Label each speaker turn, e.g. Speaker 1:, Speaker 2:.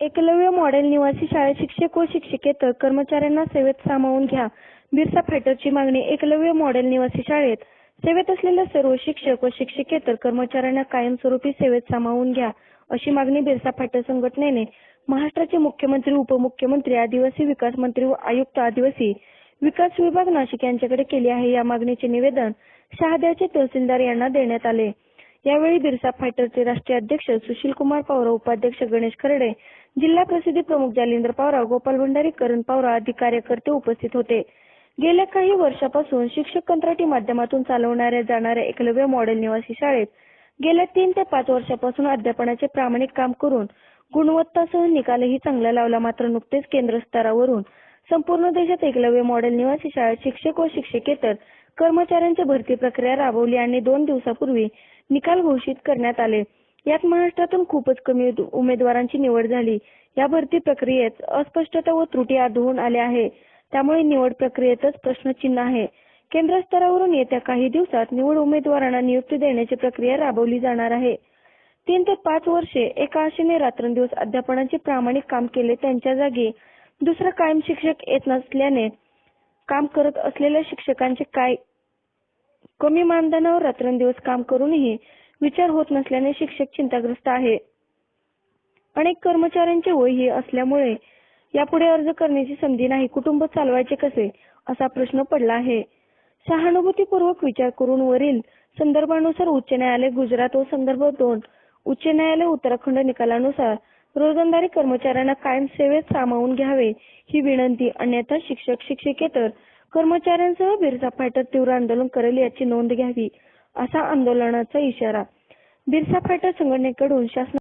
Speaker 1: Eklavya model निवासी शाळेत शिक्षक व शिक्षकेतर कर्मचाऱ्यांना सेवेत सामावून घ्या. बिरसा फायटरची मागणी एकलव्य मॉडेल निवासी शाळेत. सेवेत असलेल्या सर्व शिक्षक व शिक्षकेतर कर्मचाऱ्यांना कायमस्वरूपी सेवेत सामावून घ्या अशी मागणी बिरसा फायटर संघटनेने महाराष्ट्राचे मुख्यमंत्री उपमुख्यमंत्री आदिवासी विकास मंत्री व आयुक्त आदिवासी विकास विभाग नाशिक यांच्याकडे केली आहे या मागणीचे निवेदन शहाद्याचे तहसीलदार यांना देण्यात आले. यावेळी बिरसा फायटरचे राष्ट्रीय अध्यक्ष सुशील कुमार पवार उपाध्यक्ष गणेश खर्डे जिल्हा प्रसिद्धी प्रमुख जालिंदर पवार गोपाल भंडारी करण पवार आदी कार्यकर्ते उपस्थित होते. गेल्या काही वर्षापासून शिक्षक कंत्राटी माध्यमातून चालवणाऱ्या जाणाऱ्या एकलव्य मॉडेल निवासी शाळेत गेल्या तीन ते पाच वर्षापासून अध्यापनाचे प्रामाणिक काम करून गुणवत्तासह निकालही चांगला लावला. मात्र नुकतेच केंद्र स्तरावरून संपूर्ण देशात एकलव्य मॉडेल निवासी शाळेत शिक्षक व शिक्षकेतर कर्मचाऱ्यांची भरती प्रक्रिया राबवली आणि दोन दिवसापूर्वी निकाल घोषित करण्यात आले. यात महाराष्ट्रातून खूपच कमी उमेदवारांची निवड झाली. या भरती प्रक्रियेत अस्पष्टता व त्रुटी आढळून आल्या आहे. त्यामुळे निवड प्रक्रियेतच प्रश्नचिन्ह आहे. केंद्र स्तरावरून येत्या काही दिवसात निवड उमेदवारांना नियुक्ती देण्याची प्रक्रिया राबवली जाणार आहे. तीन ते पाच वर्षे एका आशेने रात्रंदिवस अध्यापनाचे प्रामाणिक काम केले त्यांच्या जागी. दुसरा कायम शिक्षक येत नसल्याने काम करत असलेल्या शिक्षकांचे काय? कमी मानधनावर रात्रंदिवस काम करूनही विचार होत नसल्याने शिक्षक चिंताग्रस्त आहे. अनेक कर्मचाऱ्यांचे वयही असल्यामुळे यापुढे अर्ज करण्याची संधी नाही. कुटुंब चालवायचे कसे? असा प्रश्न पडला आहे. सहानुभूतीपूर्वक विचार करून वरील संदर्भानुसार उच्च न्यायालय गुजरात व संदर्भ दोन उच्च न्यायालय उत्तराखंड निकालानुसार रोजंदारी कर्मचाऱ्यांना कायम सेवेत सामावून घ्यावे ही विनंती अन्यथा शिक्षक शिक्षकेतर कर्मचाऱ्यांसह बिरसा फायटर तीव्र आंदोलन करेल याची नोंद घ्यावी असा आंदोलनाचा इशारा. बिरसा फायटर संघटनेकडून शासना